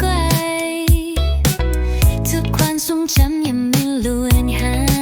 ไกล ทุกความทรงจำยังไม่ล้วนหาย